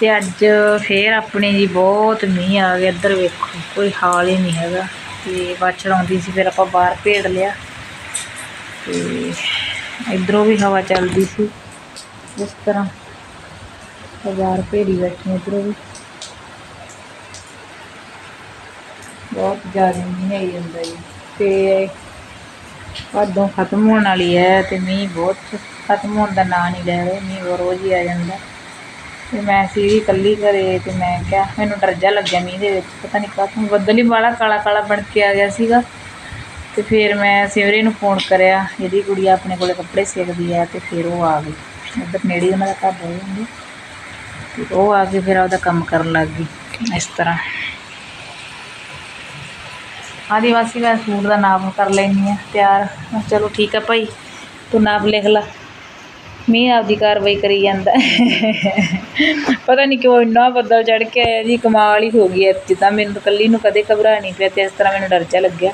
ਤੇ ਅੱਜ ਫੇਰ ਆਪਣੇ ਜੀ ਬਹੁਤ ਮੀਂਹ ਆ ਗਿਆ, ਇੱਧਰ ਵੇਖੋ, ਕੋਈ ਹਾਲ ਹੀ ਨਹੀਂ ਹੈਗਾ। ਤੇ ਬਾਛੜ ਆਉਂਦੀ ਸੀ, ਫਿਰ ਆਪਾਂ ਬਾਹਰ ਭੇੜ ਲਿਆ। ਤੇ ਇਧਰੋਂ ਵੀ ਹਵਾ ਚੱਲਦੀ ਸੀ, ਇਸ ਤਰ੍ਹਾਂ। ਤੇ ਬਾਹਰ ਭੇੜੀ ਬੈਠੀ ਇਧਰੋਂ ਵੀ। ਬਹੁਤ ਜ਼ਿਆਦਾ ਮੀਂਹ ਆਈ ਜਾਂਦਾ ਜੀ। ਤੇ ਭਾਦੋਂ ਖਤਮ ਹੋਣ ਵਾਲੀ ਹੈ ਤੇ ਮੀਂਹ ਬਹੁਤ, ਖਤਮ ਹੋਣ ਦਾ ਨਾਂ ਨਹੀਂ ਲੈ ਰਿਹਾ, ਮੀਂਹ ਰੋਜ਼ ਹੀ ਆ ਜਾਂਦਾ। ਤੇ ਮੈਂ ਸੀ ਵੀ ਇਕੱਲੀ ਘਰੇ ਤੇ ਮੈਂ ਕਿਹਾ ਮੈਨੂੰ ਡਰ ਜਾ ਲੱਗਿਆ ਮੀਂਹ ਦੇ ਵਿੱਚ, ਪਤਾ ਨਹੀਂ ਕਾਹਤੋਂ ਬੱਦਲ ਹੀ ਵਾਲਾ ਕਾਲਾ ਕਾਲਾ ਬਣ ਕੇ ਆ ਗਿਆ ਸੀਗਾ। ਤੇ ਫਿਰ ਮੈਂ ਸਿਵਰੇ ਨੂੰ ਫੋਨ ਕਰਿਆ, ਇਹਦੀ ਕੁੜੀ ਆਪਣੇ ਕੋਲੇ ਕੱਪੜੇ ਸਿੱਖਦੀ ਆ ਤੇ ਫਿਰ ਉਹ ਆ ਗਈ। ਇੱਧਰ ਨੇੜੇ ਉਹਨਾਂ ਦਾ ਘਰ ਰਹਿ ਜਾਂਦੇ। ਤੇ ਉਹ ਆ ਕੇ ਫਿਰ ਉਹਦਾ ਕੰਮ ਕਰਨ ਲੱਗ ਗਈ, ਇਸ ਤਰ੍ਹਾਂ। ਆਦੀਵਾਸੀ ਦਾ ਸੂਟ ਦਾ ਨਾਪ ਕਰ ਲੈਣੀ ਆ, ਤਿਆਰ। ਚਲੋ ਠੀਕ ਆ ਭਾਈ, ਤੂੰ ਨਾਪ ਲਿਖ ਲਾ। ਮੀਂਹ ਆਪਦੀ ਕਾਰਵਾਈ ਕਰੀ ਜਾਂਦਾ। ਪਤਾ ਨਹੀਂ ਕਿਉਂ ਇੰਨਾ ਬੱਦਲ ਚੜ ਕੇ ਆਇਆ ਜੀ, ਕਮਾਲ ਹੀ ਹੋ ਗਈ ਹੈ ਤਾਂ ਮੈਨੂੰ ਇਕੱਲੀ ਨੂੰ ਕਦੇ ਘਬਰਾ ਨਹੀਂ ਪਿਆ ਤੇ ਇਸ ਤਰ੍ਹਾਂ ਮੈਨੂੰ ਡਰ ਚਾ ਲੱਗਿਆ।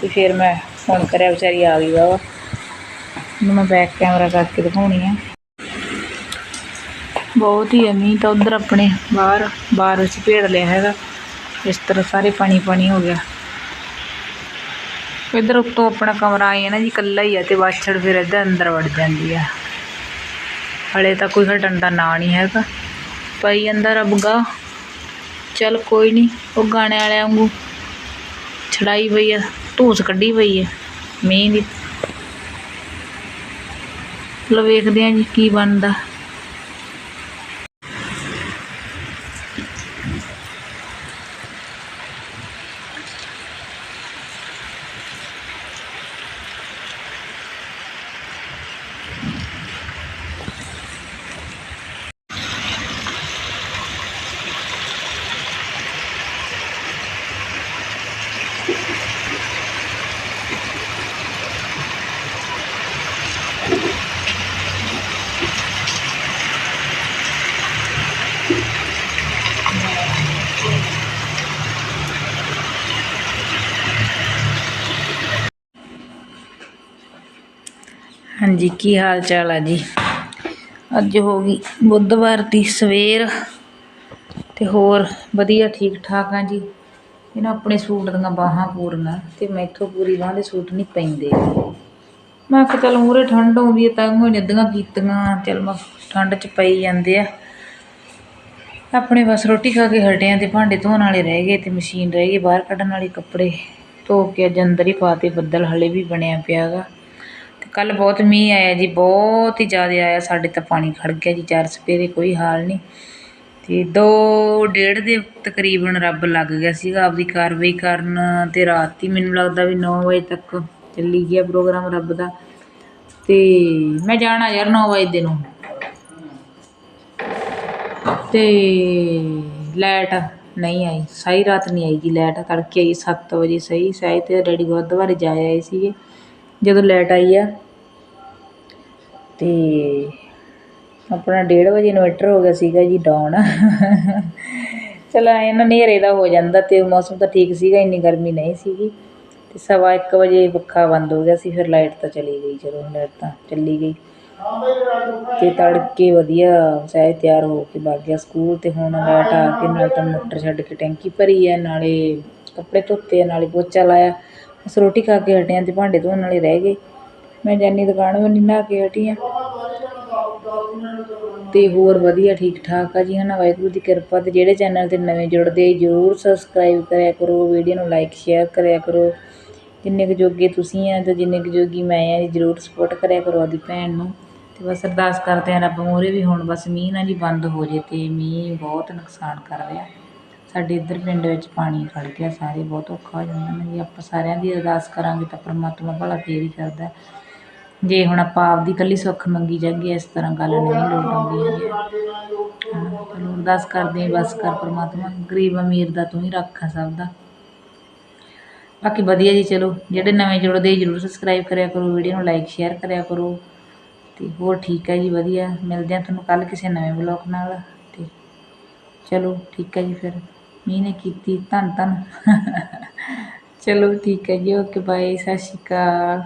ਤੇ ਫਿਰ ਮੈਂ ਫੋਨ ਕਰਿਆ, ਵਿਚਾਰੀ ਆ ਗਈ ਵਾ ਉਹਨੂੰ ਮੈਂ ਬੈਕ ਕੈਮਰਾ ਕਰਕੇ ਦਿਖਾਉਣੀ ਆ। ਬਹੁਤ ਹੀ ਹੈ ਮੀਂਹ ਤਾਂ ਉਧਰ ਆਪਣੇ ਬਾਹਰ ਬਾਹਰ ਵਿੱਚ ਭੇੜ ਲਿਆ ਹੈਗਾ। ਇਸ ਤਰ੍ਹਾਂ ਸਾਰੇ ਪਾਣੀ ਪਾਣੀ ਹੋ ਗਿਆ। ਇੱਧਰ ਉੱਤੋਂ ਆਪਣਾ ਕਮਰਾ ਆਈ ਹੈ ਨਾ ਜੀ, ਇਕੱਲਾ ਹੀ ਆ ਤੇ ਵਾਛੜ ਫਿਰ ਇੱਧਰ ਅੰਦਰ ਵੜ ਜਾਂਦੀ ਆ। ਹਲੇ ਤਾਂ ਕੋਈ ਹਟਣ ਦਾ ਨਾਂ ਨਹੀਂ ਹੈਗਾ। ਪਈ ਅੰਦਰ ਅਬਗਾ ਚੱਲ ਕੋਈ ਨਹੀਂ, ਉਹ ਗਾਣੇ ਵਾਲਿਆਂ ਵਾਂਗੂ ਛੜਾਈ ਪਈ ਆ, ਧੂਸ ਕੱਢੀ ਪਈ ਆ, ਮੀਂਹ ਦੀ। ਚਲੋ ਵੇਖਦੇ ਆਂ ਜੀ ਕੀ ਬਣਦਾ। ਹਾਂਜੀ, ਕੀ ਹਾਲ ਚਾਲ ਆ ਜੀ? ਅੱਜ ਹੋ ਗਈ ਬੁੱਧਵਾਰ ਦੀ ਸਵੇਰ ਤੇ ਹੋਰ ਵਧੀਆ ਠੀਕ ਠਾਕ ਆ ਜੀ। ਇਹਨਾਂ ਆਪਣੇ ਸੂਟ ਦੀਆਂ ਬਾਹਾਂ ਪੂਰੀਆਂ ਤੇ ਮੈਥੋਂ ਪੂਰੀ ਬਾਂਹ ਦੇ ਸੂਟ ਨਹੀਂ ਪੈਂਦੇ। ਮੈਂ ਕਿਹਾ ਚੱਲ ਮੂਰੇ ਠੰਡ ਆਉਂਦੀ ਹੈ ਤਾਂ ਉਹ ਨਿੱਧੀਆਂ ਕੀਤੀਆਂ, ਚੱਲ ਮੈਂ ਠੰਡ 'ਚ ਪਈ ਜਾਂਦੇ ਆ। ਆਪਣੇ ਬਸ ਰੋਟੀ ਖਾ ਕੇ ਹਟੇ ਆਂ ਤੇ ਭਾਂਡੇ ਧੋਣ ਵਾਲੇ ਰਹਿ ਗਏ ਤੇ ਮਸ਼ੀਨ ਰਹਿ ਗਈ, ਬਾਹਰ ਕੱਢਣ ਵਾਲੇ ਕੱਪੜੇ ਧੋ ਕੇ ਅੱਜ ਅੰਦਰ ਹੀ ਪਾਤੇ ਬੱਦਲ ਹਲੇ ਵੀ ਬਣਿਆ ਪਿਆਗਾ ਤੇ ਕੱਲ ਬਹੁਤ ਮੀਂਹ ਆਇਆ ਜੀ, ਬਹੁਤ ਹੀ ਜ਼ਿਆਦਾ ਆਇਆ, ਸਾਡੇ ਤਾਂ ਪਾਣੀ ਖੜ ਗਿਆ ਜੀ, ਚਾਰ ਸਪੇਰੇ ਕੋਈ ਹਾਲ ਨਹੀਂ। ਤੇ ਦੋ, ਡੇਢ ਦੇ ਤਕਰੀਬਨ ਰੱਬ ਲੱਗ ਗਿਆ ਸੀਗਾ, ਆਪਦੀ ਕਾਰਵਾਈ ਕਰਨ ਤੇ ਰਾਤ ਹੀ ਮੈਨੂੰ ਲੱਗਦਾ ਵੀ 9 ਵਜੇ ਤੱਕ ਚੱਲੀ ਗਿਆ ਪ੍ਰੋਗਰਾਮ ਰੱਬ ਦਾ। ਤੇ ਮੈਂ ਜਾਣਾ ਯਾਰ 9 ਵਜੇ ਦੇ ਨੂੰ। ਤੇ ਲਾਈਟ ਨਹੀਂ ਆਈ ਸਹੀ ਰਾਤ ਨਹੀਂ ਆਈ ਜੀ ਲਾਈਟ, ਤੜਕੇ ਆਈ 7 ਵਜੇ ਸਹੀ ਸਾਈ ਤੇ ਡੈਡੀ ਗੁਰਦੁਆਰੇ ਜਾ ਆਏ ਸੀਗੇ, ਜਦੋਂ ਲਾਈਟ ਆਈ ਆ ਅਤੇ ਆਪਣਾ ਡੇਢ ਵਜੇ ਇਨਵਰਟਰ ਹੋ ਗਿਆ ਸੀਗਾ ਜੀ ਡਾਊਨ ਚਲੋ ਐਂ ਨਾ ਹਨੇਰੇ ਦਾ ਹੋ ਜਾਂਦਾ ਅਤੇ ਮੌਸਮ ਤਾਂ ਠੀਕ ਸੀਗਾ, ਇੰਨੀ ਗਰਮੀ ਨਹੀਂ ਸੀਗੀ। ਅਤੇ ਸਵਾ ਇੱਕ ਵਜੇ ਪੱਖਾ ਬੰਦ ਹੋ ਗਿਆ ਸੀ, ਫਿਰ ਲਾਈਟ ਤਾਂ ਚਲੀ ਗਈ, ਚਲੋ ਲਾਈਟ ਤਾਂ ਚੱਲੀ ਗਈ। ਅਤੇ ਤੜਕੇ ਵਧੀਆ ਸਹਿ ਤਿਆਰ ਹੋ ਕੇ ਵਗ ਗਿਆ ਸਕੂਲ ਅਤੇ ਹੁਣ ਲਾਈਟ ਆ ਕੇ ਨਾਲ ਤਾਂ ਮੋਟਰ ਛੱਡ ਕੇ ਟੈਂਕੀ ਭਰੀ ਹੈ ਨਾਲੇ ਕੱਪੜੇ ਧੋਤੇ ਆ, ਨਾਲੇ ਪੋਚਾ ਲਾਇਆ। ਬਸ ਰੋਟੀ ਖਾ ਕੇ ਹਟੇ ਆਂ ਤੇ ਭਾਂਡੇ ਧੋਣ ਵਾਲੇ ਰਹਿ ਗਏ। ਮੈਂ ਜਾਨੀ ਦੁਕਾਨ ਵੱਲ ਨਹਾ ਕੇ ਹਟੀ ਆ। ਤੇ ਹੋਰ ਵਧੀਆ ਠੀਕ ਠਾਕ ਆ ਜੀ, ਹਨਾ? ਵਾਹਿਗੁਰੂ ਦੀ ਕਿਰਪਾ ਤੇ ਜਿਹੜੇ ਚੈਨਲ ਤੇ ਨਵੇਂ ਜੁੜਦੇ ਜਰੂਰ ਸਬਸਕ੍ਰਾਈਬ ਕਰਿਆ ਕਰੋ, ਵੀਡੀਓ ਨੂੰ ਲਾਈਕ, ਸ਼ੇਅਰ ਕਰਿਆ ਕਰੋ। ਜਿੰਨੇ ਕੁ ਜੋਗੇ ਤੁਸੀਂ ਆ ਤੇ ਜਿੰਨੇ ਕੁ ਜੋਗੀ ਮੈਂ ਆ ਜੀ ਜਰੂਰ ਸਪੋਰਟ ਕਰਿਆ ਕਰੋ ਆਦੀ ਭੈਣ ਨੂੰ। ਤੇ ਬਸ ਅਰਦਾਸ ਕਰਦੇ ਆ, ਰੱਬ ਮੂਹਰੇ ਵੀ ਹੁਣ ਬਸ ਮੀਂਹ ਨਾ ਜੀ ਬੰਦ ਹੋ ਜੇ ਤੇ ਮੀਂਹ ਬਹੁਤ ਨੁਕਸਾਨ ਕਰ ਰਿਹਾ। ਸਾਡੇ ਇੱਧਰ ਪਿੰਡ ਵਿੱਚ ਪਾਣੀ ਖੜ ਗਿਆ, ਸਾਰੇ ਬਹੁਤ ਔਖਾ ਹੋ ਜਾਂਦਾ। ਨਾ ਜੀ ਆਪਾਂ ਸਾਰਿਆਂ ਦੀ ਅਰਦਾਸ ਕਰਾਂਗੇ ਤਾਂ ਪਰਮਾਤਮਾ ਭਲਾ ਫੇਰ ਹੀ ਕਰਦਾ। ਜੇ ਹੁਣ ਆਪਾਂ ਆਪਦੀ ਇਕੱਲੀ ਸੁੱਖ ਮੰਗੀ ਜਾਈਏ ਇਸ ਤਰ੍ਹਾਂ ਗੱਲ ਨਹੀਂ ਲੋੜ ਆਉਂਦੀ ਹੈਗੀ। ਹਾਂ, ਚਲੋ ਕਰਦੇ ਬਸ ਕਰ ਪਰਮਾਤਮਾ ਗਰੀਬ ਅਮੀਰ ਦਾ ਤੂੰ ਹੀ ਰੱਖਾ ਸਭ ਦਾ। ਬਾਕੀ ਵਧੀਆ ਜੀ ਚਲੋ ਜਿਹੜੇ ਨਵੇਂ ਜੁੜਦੇ ਜਰੂਰ ਸਬਸਕ੍ਰਾਈਬ ਕਰਿਆ ਕਰੋ ਵੀਡੀਓ ਨੂੰ ਲਾਈਕ ਸ਼ੇਅਰ ਕਰਿਆ ਕਰੋ। ਤੇ ਹੋਰ ਠੀਕ ਹੈ ਜੀ ਵਧੀਆ। ਮਿਲਦੇ ਆ ਤੁਹਾਨੂੰ ਕੱਲ ਕਿਸੇ ਨਵੇਂ ਵਲੌਗ ਨਾਲ। ਤੇ ਚਲੋ ਠੀਕ ਹੈ ਜੀ ਫਿਰ। ਮੀਂਹ ਨੇ ਕੀਤੀ ਧੰਨ ਧੰਨ ਚਲੋ ਠੀਕ ਹੈ ਜੀ ਓਕੇ ਬਾਏ ਸਤਿ ਸ਼੍ਰੀ ਅਕਾਲ।